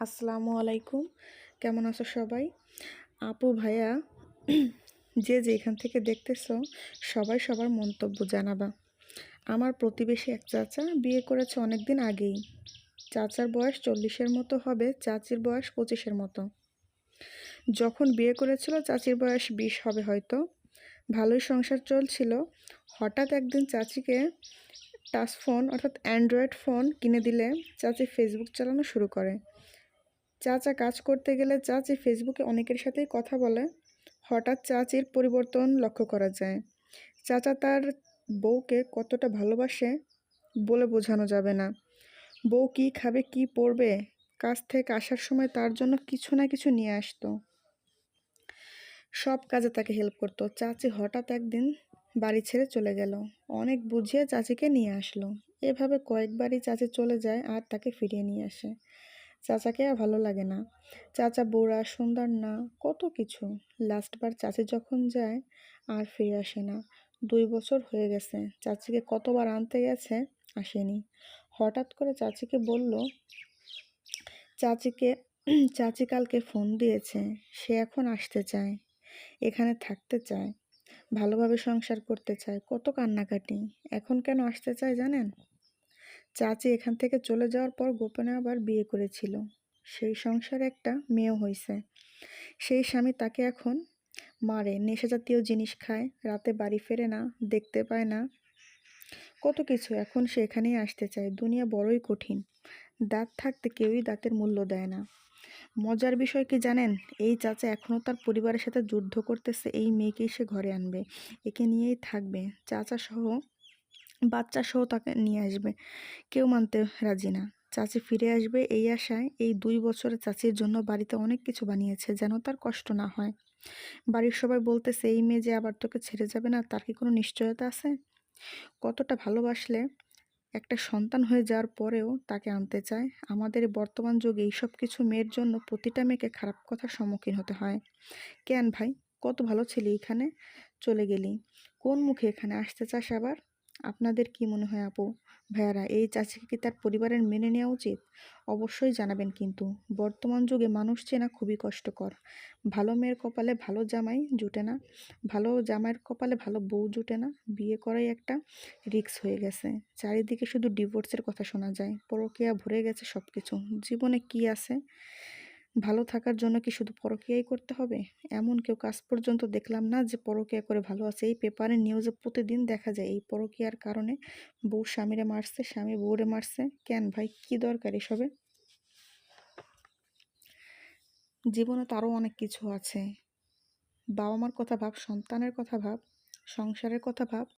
আসসালামু আলাইকুম। কেমন আছো সবাই? আপু, ভাইয়া, যে যেখান থেকে দেখতেছো, সবাই সবার মন্তব্য জানাবা। আমার প্রতিবেশী এক চাচা বিয়ে করেছে অনেক দিন আগেই। চাচার বয়স চল্লিশের মতো হবে, চাচির বয়স পঁচিশের মতো। যখন বিয়ে করেছিল, চাচির বয়স বিশ হবে হয়তো। ভালোই সংসার চলছিল। হঠাৎ একদিন চাচিকে টাচ ফোন, অর্থাৎ অ্যান্ড্রয়েড ফোন কিনে দিলে চাচি ফেসবুক চালানো শুরু করে। চাচা কাজ করতে গেলে চাচি ফেসবুকে অনেকের সাথেই কথা বলে, হঠাৎ চাচির পরিবর্তন লক্ষ্য করা যায়। চাচা তার বউকে কতটা ভালোবাসে বলে বোঝানো যাবে না। বউ কি খাবে, কি পরবে, কাজ থেকে আসার সময় তার জন্য কিছু না কিছু নিয়ে আসতো। সব কাজে তাকে হেল্প করতো। চাচি হঠাৎ একদিন বাড়ি ছেড়ে চলে গেল। অনেক বুঝিয়ে চাচিকে নিয়ে আসলো। এভাবে কয়েকবারই চাচি চলে যায় আর তাকে ফিরিয়ে নিয়ে আসে। চাচাকে আর ভালো লাগে না। চাচা বুড়া সুন্দর না, কত কিছু। লাস্টবার চাচি যখন যায়, আর ফিরে আসে না। দুই বছর হয়ে গেছে, চাচিকে কতবার আনতে গেছে, আসেনি। হঠাৎ করে চাচিকে বলল, চাচিকে, চাচি কালকে ফোন দিয়েছে, সে এখন আসতে চায়, এখানে থাকতে চায়, ভালোভাবে সংসার করতে চায়, কত কান্নাকাটি, এখন কেন আসতে চায় জানেন? চাচি এখান থেকে চলে যাওয়ার পর গোপনে আবার বিয়ে করেছিল। সেই সংসারে একটা মেয়েও হয়েছে সেই স্বামী তাকে এখন মারে নেশা জাতীয় জিনিস খায়, রাতে বাড়ি ফেরে না, দেখতে পায় না। কত কিছু এখন সে এখানেই আসতে চায়। দুনিয়া বড়ই কঠিন। দাঁত থাকতে কেউই দাঁতের মূল্য দেয় না। মজার বিষয় কি জানেন? এই চাচা এখনও তার পরিবারের সাথে যুদ্ধ করতেছে, এই মেয়েকেই সে ঘরে আনবে। একে নিয়েই থাকবে। চাচা সহ বাচ্চা সহ তাকে নিয়ে আসবে। কেউ মানতে রাজি না। চাচি ফিরে আসবে এই আশায় এই দুই বছরে চাচির জন্য বাড়িতে অনেক কিছু বানিয়েছে যেন তার কষ্ট না হয়। বাড়ির সবাই বলতেছে, এই মেয়ে যে আবার তোকে ছেড়ে যাবে না, তার কি কোনো নিশ্চয়তা আছে? কতটা ভালোবাসলে একটা সন্তান হয়ে যাওয়ার পরেও তাকে আনতে চায়। আমাদের বর্তমান যুগে এইসব কিছু মেয়ের জন্য প্রতিটা মেয়েকে খারাপ কথার সম্মুখীন হতে হয়। কেন ভাই? কত ভালো ছিলি এখানে চলে গেলি। কোন মুখে এখানে আসতে চাস আবার? আপনাদের কি মনে হয় আপু? ভাইয়ারা, এই চাচিকে কি তার পরিবারের মেনে নেওয়া উচিত? অবশ্যই জানাবেন কিন্তু। বর্তমান যুগে মানুষ চেনা খুবই কষ্টকর। ভালো মেয়ের কপালে ভালো জামাই জুটে না। ভালো জামাইয়ের কপালে ভালো বউ জুটে না। বিয়ে করাই একটা রিক্স হয়ে গেছে। চারিদিকে শুধু ডিভোর্সের কথা শোনা যায়। পরকিয়া ভরে গেছে সব কিছু জীবনে কি আছে? ভালো থাকার জন্য কি শুধু পরকীয়াই করতে হবে? এমন কেউ কাজ পর্যন্ত দেখলাম না যে পরকীয়া করে ভালো আছে। এই পেপারে নিউজে প্রতিদিন দেখা যায় এই পরকীয়ার কারণে বউ স্বামীরে মারছে, স্বামী বউরে মারছে। কেন ভাই? কি দরকার এসবে? জীবনে তো আরও অনেক কিছু আছে। বাবা মার কথা ভাব, সন্তানের কথা ভাব, সংসারের কথা ভাব